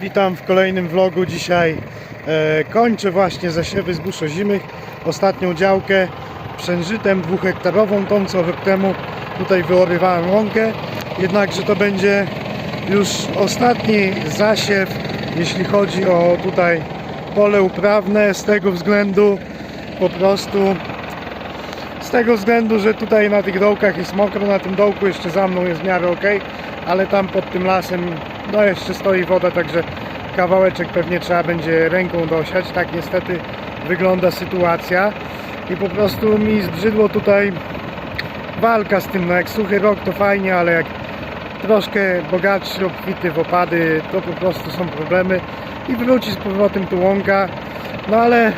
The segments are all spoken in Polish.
Witam w kolejnym vlogu. Dzisiaj e, kończę właśnie zasiewy zbóż ozimych. Ostatnią działkę przężytem dwuhektarową, tą co rok temu tutaj wyorywałem łąkę. Jednakże to będzie już ostatni zasiew, jeśli chodzi o tutaj pole uprawne. Z tego względu po prostu z tego względu, że tutaj na tych dołkach jest mokro, na tym dołku jeszcze za mną jest w miarę ok, ale tam pod tym lasem no jeszcze stoi woda, także kawałeczek pewnie trzeba będzie ręką dosiać. Tak niestety wygląda sytuacja i po prostu mi zbrzydło tutaj walka z tym. No jak suchy rok to fajnie, ale jak troszkę bogatszy, obfity w opady, to po prostu są problemy i wróci z powrotem tu łąka. No ale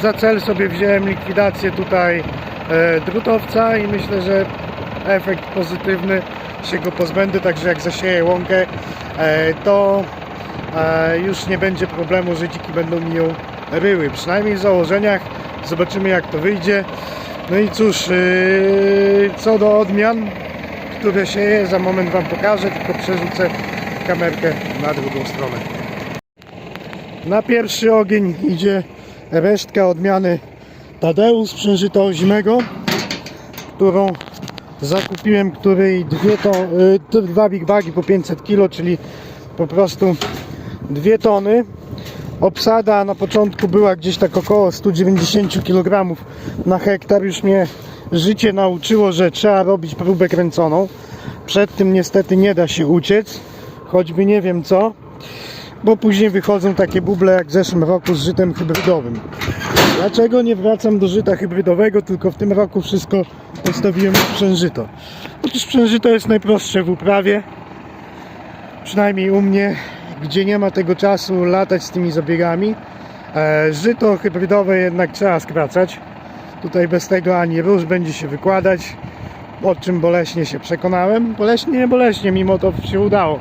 za cel sobie wziąłem likwidację tutaj e, drutowca i myślę, że efekt pozytywny się go pozbędę, także jak zasieję łąkę, e, to e, już nie będzie problemu, że dziki będą mi ją ryły. Przynajmniej w założeniach zobaczymy jak to wyjdzie. No i cóż, e, co do odmian, które sieję, za moment Wam pokażę, tylko przerzucę kamerkę na drugą stronę. Na pierwszy ogień idzie resztka odmiany Tadeusz Przężyta Ozimego, którą zakupiłem, której dwie to, y, dwa big bagi po 500 kg, czyli po prostu dwie tony. Obsada na początku była gdzieś tak około 190 kg na hektar. Już mnie życie nauczyło, że trzeba robić próbę kręconą. Przed tym niestety nie da się uciec, choćby nie wiem co bo później wychodzą takie buble jak w zeszłym roku z żytem hybrydowym. Dlaczego nie wracam do żyta hybrydowego, tylko w tym roku wszystko postawiłem w sprzężyto? Otóż sprzężyto jest najprostsze w uprawie, przynajmniej u mnie, gdzie nie ma tego czasu latać z tymi zabiegami. E, Żyto hybrydowe jednak trzeba skracać. Tutaj bez tego ani róż będzie się wykładać, o czym boleśnie się przekonałem. Boleśnie, nie boleśnie, mimo to się udało,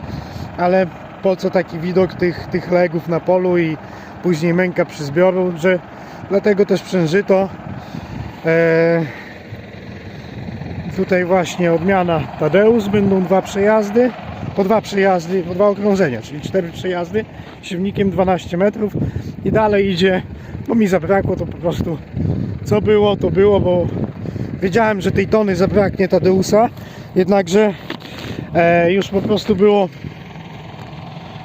ale po co taki widok tych, tych legów na polu i później męka przy zbioru, że dlatego też przężyto. E, tutaj właśnie odmiana Tadeusz, będą dwa przejazdy, po dwa przejazdy, po dwa okrążenia, czyli cztery przejazdy, siewnikiem 12 metrów. I dalej idzie, bo mi zabrakło to po prostu, co było to było, bo wiedziałem, że tej tony zabraknie Tadeusza, jednakże e, już po prostu było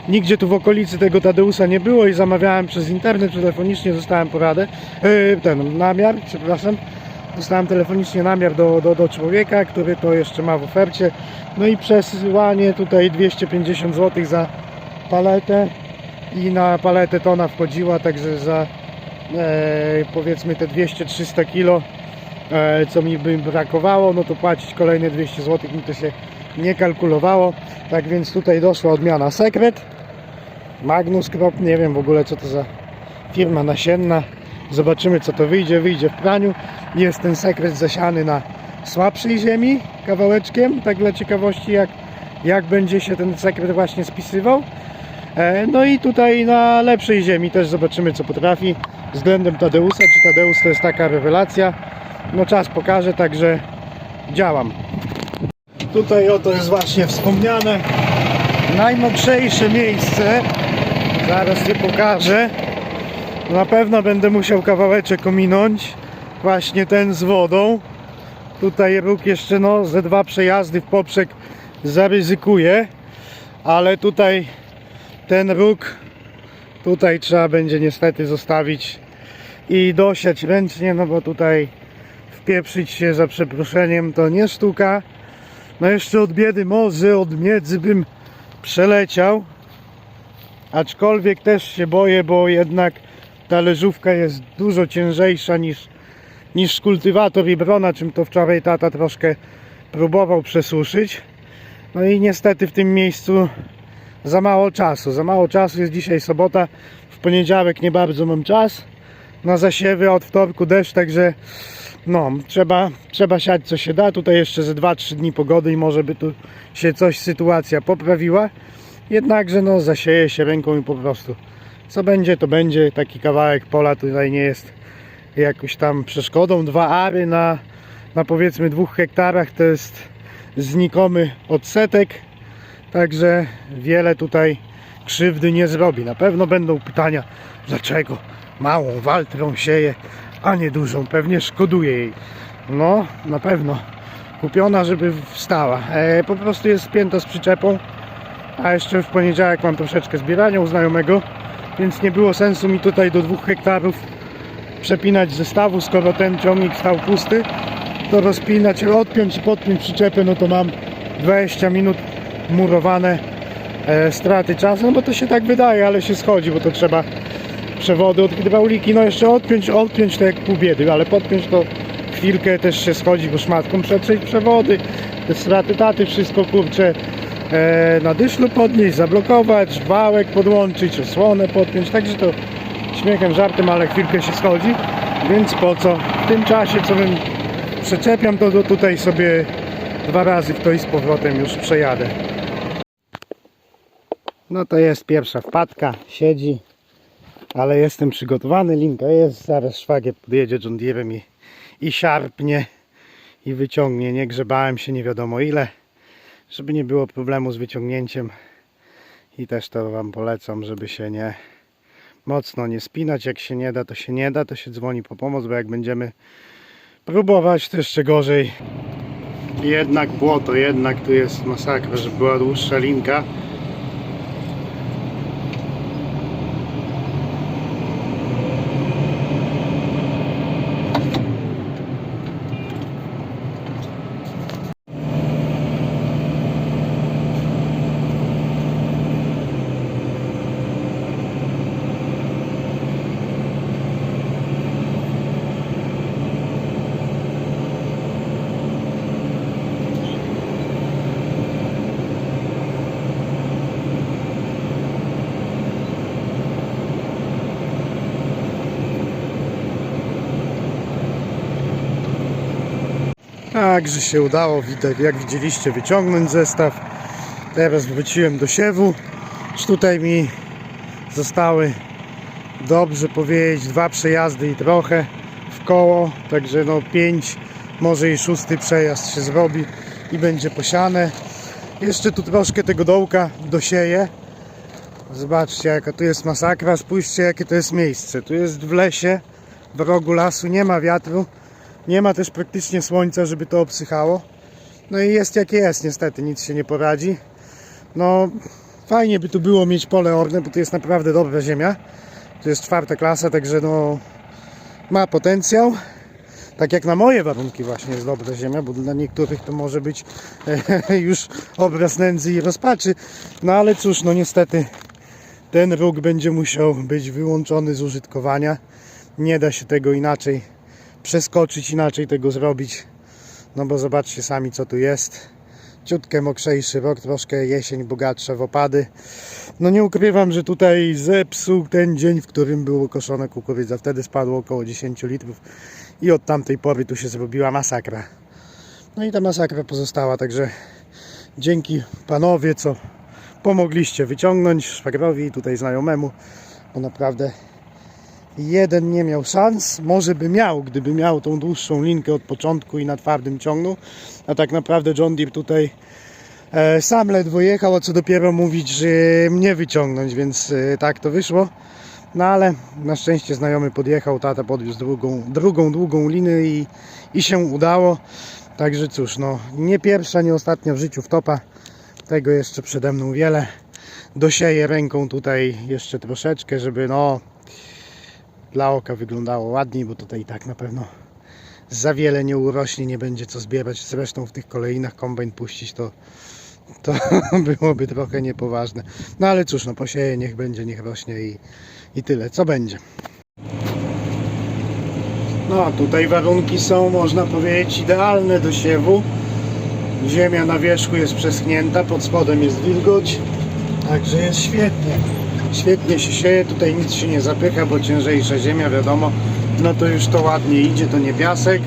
Nigdzie tu w okolicy tego Tadeusza nie było i zamawiałem przez internet, telefonicznie dostałem poradę, yy, ten namiar, przepraszam. Dostałem telefonicznie namiar do, do, do człowieka, który to jeszcze ma w ofercie. No i przesyłanie tutaj 250 zł za paletę i na paletę tona wchodziła, także za e, powiedzmy te 200-300 kilo, e, co mi by brakowało, no to płacić kolejne 200 zł mi to się nie kalkulowało. Tak więc tutaj doszła odmiana Sekret. Magnus Crop, nie wiem w ogóle co to za firma nasienna. Zobaczymy co to wyjdzie. Wyjdzie w praniu. Jest ten sekret zasiany na słabszej ziemi kawałeczkiem. Tak dla ciekawości jak, jak będzie się ten sekret właśnie spisywał. E, No i tutaj na lepszej ziemi też zobaczymy co potrafi względem Tadeusza. Czy Tadeusz to jest taka rewelacja? No czas pokaże, także działam. Tutaj oto jest właśnie wspomniane najmokrzejsze miejsce. Zaraz je pokażę. Na pewno będę musiał kawałeczek ominąć. Właśnie ten z wodą. Tutaj róg jeszcze no ze dwa przejazdy w poprzek zaryzykuję. Ale tutaj ten róg tutaj trzeba będzie niestety zostawić i dosiać ręcznie, no bo tutaj wpieprzyć się za przeproszeniem to nie sztuka. No jeszcze od biedy może od miedzy bym przeleciał. Aczkolwiek też się boję, bo jednak ta leżówka jest dużo ciężejsza niż, niż kultywator i brona, czym to wczoraj tata troszkę próbował przesuszyć. No i niestety w tym miejscu za mało czasu. Za mało czasu jest dzisiaj sobota. W poniedziałek nie bardzo mam czas na zasiewy, od wtorku deszcz, także no, trzeba, trzeba siać co się da. Tutaj jeszcze ze 2-3 dni pogody i może by tu się coś sytuacja poprawiła. Jednakże no, zasieje się ręką i po prostu co będzie, to będzie. Taki kawałek pola tutaj nie jest jakoś tam przeszkodą. Dwa ary na, na powiedzmy dwóch hektarach to jest znikomy odsetek. Także wiele tutaj krzywdy nie zrobi. Na pewno będą pytania, dlaczego małą waltrą sieje, a nie dużą. Pewnie szkoduje jej. No, na pewno. Kupiona, żeby wstała. E, po prostu jest spięta z przyczepą. A jeszcze w poniedziałek mam troszeczkę zbierania u znajomego, więc nie było sensu mi tutaj do dwóch hektarów przepinać zestawu, skoro ten ciągnik stał pusty, to rozpinać, odpiąć i podpiąć przyczepę, no to mam 20 minut murowane e, straty czasu, no bo to się tak wydaje, ale się schodzi, bo to trzeba przewody od hydrauliki, no jeszcze odpiąć, odpiąć to jak pół biedy, ale podpiąć to chwilkę też się schodzi, bo szmatką przetrzeć przewody, te straty taty, wszystko kurczę e, na dyszlu podnieść, zablokować, wałek podłączyć, osłonę podpiąć, także to śmiechem, żartem, ale chwilkę się schodzi, więc po co? W tym czasie, co bym przeczepiam, to, tutaj sobie dwa razy w to i z powrotem już przejadę. No to jest pierwsza wpadka, siedzi, ale jestem przygotowany, linka jest, zaraz szwagier podjedzie John Deere'em i, i siarpnie i wyciągnie, nie grzebałem się nie wiadomo ile, żeby nie było problemu z wyciągnięciem i też to Wam polecam, żeby się nie mocno nie spinać, jak się nie da, to się nie da, to się dzwoni po pomoc, bo jak będziemy próbować, to jeszcze gorzej. Jednak błoto, jednak tu jest masakra, żeby była dłuższa linka. Także się udało, widać, jak widzieliście, wyciągnąć zestaw. Teraz wróciłem do siewu. Tutaj mi zostały, dobrze powiedzieć, dwa przejazdy i trochę w koło. Także no pięć, może i szósty przejazd się zrobi i będzie posiane. Jeszcze tu troszkę tego dołka dosieję. Zobaczcie jaka tu jest masakra, spójrzcie jakie to jest miejsce. Tu jest w lesie, w rogu lasu, nie ma wiatru. Nie ma też praktycznie słońca, żeby to obsychało. No i jest jak jest, niestety, nic się nie poradzi. No, fajnie by tu było mieć pole orne, bo to jest naprawdę dobra ziemia. To jest czwarta klasa, także no, ma potencjał. Tak jak na moje warunki właśnie jest dobra ziemia, bo dla niektórych to może być już obraz nędzy i rozpaczy. No ale cóż, no niestety ten róg będzie musiał być wyłączony z użytkowania. Nie da się tego inaczej przeskoczyć, inaczej tego zrobić. No bo zobaczcie sami co tu jest. Ciutkę mokrzejszy rok, troszkę jesień bogatsza w opady. No nie ukrywam, że tutaj zepsuł ten dzień, w którym było koszone kukurydza. Wtedy spadło około 10 litrów i od tamtej pory tu się zrobiła masakra. No i ta masakra pozostała, także dzięki panowie, co pomogliście wyciągnąć szwagrowi i tutaj znajomemu, bo naprawdę jeden nie miał szans, może by miał, gdyby miał tą dłuższą linkę od początku i na twardym ciągnął, a tak naprawdę John Deere tutaj e, sam ledwo jechał, a co dopiero mówić, że mnie wyciągnąć, więc e, tak to wyszło. No ale na szczęście znajomy podjechał, tata podwiózł drugą, drugą długą linę i, i się udało. Także cóż, no nie pierwsza, nie ostatnia w życiu wtopa. Tego jeszcze przede mną wiele. Dosieję ręką tutaj jeszcze troszeczkę, żeby no dla oka wyglądało ładniej, bo tutaj i tak na pewno za wiele nie urośnie, nie będzie co zbierać. Zresztą w tych kolejnach kombajn puścić to, to byłoby trochę niepoważne. No ale cóż, no posieje, niech będzie, niech rośnie i, i tyle. Co będzie? No tutaj warunki są, można powiedzieć, idealne do siewu. Ziemia na wierzchu jest przeschnięta, pod spodem jest wilgoć, także jest świetnie. Świetnie się sieje, tutaj nic się nie zapycha, bo ciężejsza ziemia, wiadomo, no to już to ładnie idzie, to nie piasek.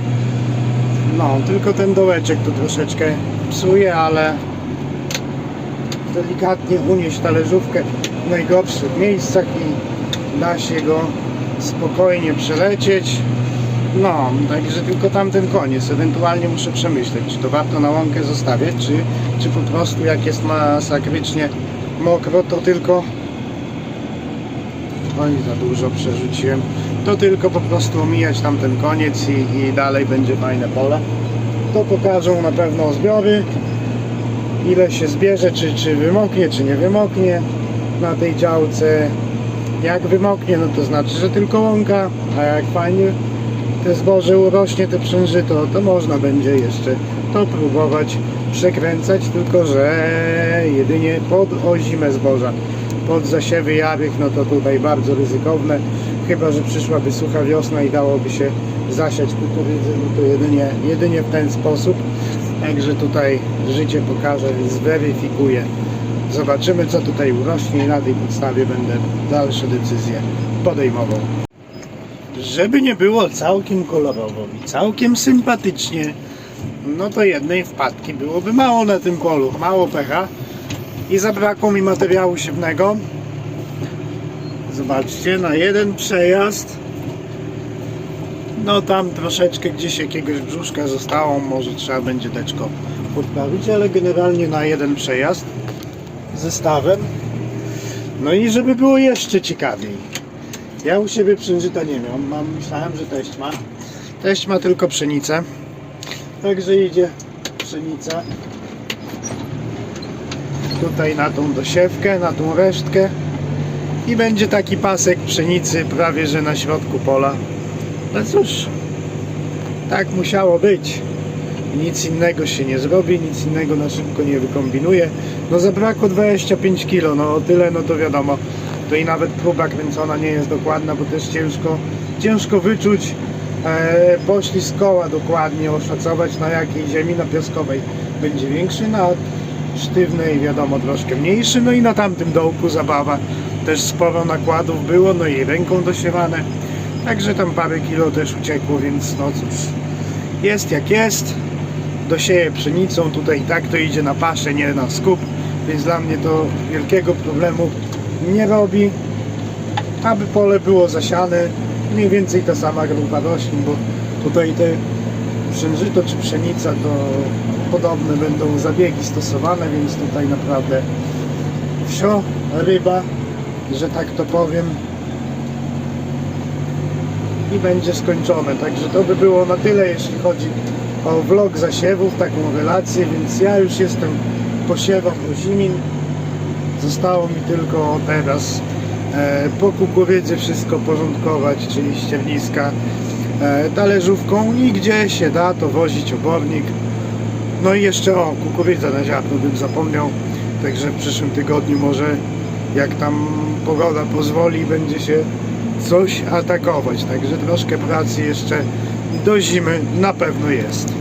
No, tylko ten dołeczek tu troszeczkę psuje, ale delikatnie unieść talerzówkę w najgorszych miejscach i da się go spokojnie przelecieć. No, także tylko tamten koniec. Ewentualnie muszę przemyśleć, czy to warto na łąkę zostawiać, czy, czy po prostu jak jest masakrycznie mokro, to tylko oj za dużo przerzuciłem. To tylko po prostu omijać tamten koniec i, i dalej będzie fajne pole. To pokażą na pewno zbiory, ile się zbierze, czy, czy wymoknie, czy nie wymoknie na tej działce. Jak wymoknie, no to znaczy, że tylko łąka, a jak fajnie te zboże urośnie, te przężyto, to można będzie jeszcze to próbować przekręcać, tylko że jedynie pod ozimę zboża. Pod zasiewy jabłek, no to tutaj bardzo ryzykowne, chyba że przyszłaby sucha wiosna i dałoby się zasiać kukurydzę, no to jedynie, jedynie w ten sposób. Także tutaj życie pokaże, zweryfikuje. Zobaczymy co tutaj urośnie i na tej podstawie będę dalsze decyzje podejmował. Żeby nie było całkiem kolorowo i całkiem sympatycznie, no to jednej wpadki byłoby mało na tym polu, mało pecha i zabrakło mi materiału siewnego. Zobaczcie, na jeden przejazd no tam troszeczkę gdzieś jakiegoś brzuszka zostało, może trzeba będzie deczko podprawić, ale generalnie na jeden przejazd zestawem. No i żeby było jeszcze ciekawiej. Ja u siebie przężyta nie miałem, mam, myślałem, że teść ma. Teść ma tylko pszenicę. Także idzie pszenica. Tutaj na tą dosiewkę, na tą resztkę. I będzie taki pasek pszenicy prawie że na środku pola. No cóż, tak musiało być. Nic innego się nie zrobi, nic innego na szybko nie wykombinuje. No zabrakło 25 kg, no o tyle, no to wiadomo. To i nawet próba kręcona nie jest dokładna, bo też ciężko, ciężko wyczuć e, poślizg koła dokładnie, oszacować na jakiej ziemi, na piaskowej będzie większy, na sztywnej wiadomo troszkę mniejszy, no i na tamtym dołku zabawa. Też sporo nakładów było, no i ręką dosiewane. Także tam parę kilo też uciekło, więc no cóż, jest jak jest. Dosieję pszenicą, tutaj i tak to idzie na paszę, nie na skup, więc dla mnie to wielkiego problemu nie robi. Aby pole było zasiane, mniej więcej ta sama grupa roślin, bo tutaj te przężyto czy pszenica to podobne będą zabiegi stosowane, więc tutaj naprawdę wsio, ryba, że tak to powiem, i będzie skończone. Także to by było na tyle, jeśli chodzi o vlog zasiewów, taką relację, więc ja już jestem po siewach ozimin. Zostało mi tylko teraz e, po kukurydzy wszystko porządkować, czyli ścierniska e, talerzówką i gdzie się da to wozić obornik. No i jeszcze o, kukurydza na ziarno bym zapomniał, także w przyszłym tygodniu może jak tam pogoda pozwoli będzie się coś atakować, także troszkę pracy jeszcze do zimy na pewno jest.